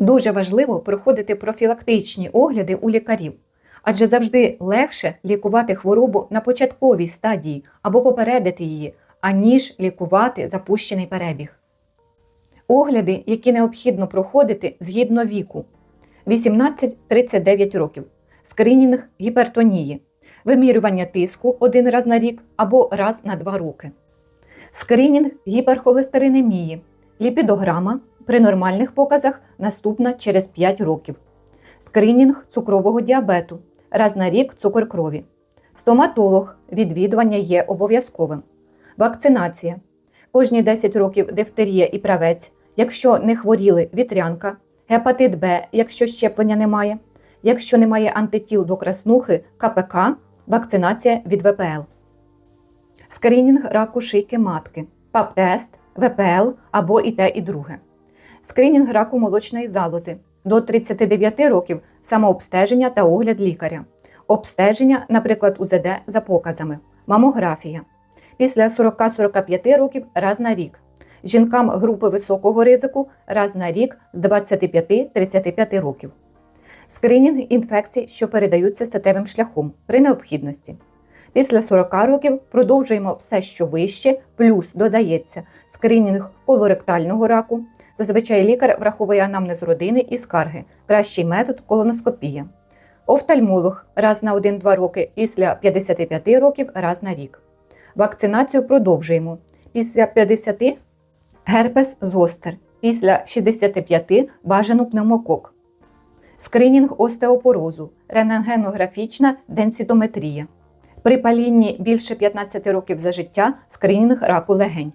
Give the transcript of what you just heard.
Дуже важливо проходити профілактичні огляди у лікарів, адже завжди легше лікувати хворобу на початковій стадії або попередити її, аніж лікувати запущений перебіг. Огляди, які необхідно проходити згідно віку 18-39 років, скринінг гіпертонії, вимірювання тиску один раз на рік або раз на два роки, скринінг гіперхолестеринемії, ліпідограма при нормальних показах наступна через 5 років, скринінг цукрового діабету, раз на рік цукор крові, стоматолог, відвідування є обов'язковим, вакцинація. Кожні 10 років дифтерія і правець, якщо не хворіли вітрянка, гепатит Б, якщо щеплення немає, якщо немає антитіл до краснухи, КПК, вакцинація від ВПЛ. Скринінг раку шийки матки, ПАП-тест, ВПЛ або і те, і друге. Скринінг раку молочної залози. До 39 років самообстеження та огляд лікаря. Обстеження, наприклад, УЗД за показами, мамографія. Після 40-45 років раз на рік. Жінкам групи високого ризику раз на рік з 25-35 років. Скринінг інфекцій, що передаються статевим шляхом при необхідності. Після 40 років продовжуємо все, що вище, плюс додається скринінг колоректального раку. Зазвичай лікар враховує анамнез родини і скарги. Кращий метод колоноскопія. Офтальмолог раз на 1-2 роки, після 55 років раз на рік. Вакцинацію продовжуємо. Після 50 герпес зостер, після 65 бажано пневмокок. Скринінг остеопорозу, рентгенографічна денситометрія. При палінні більше 15 років за життя скринінг раку легень.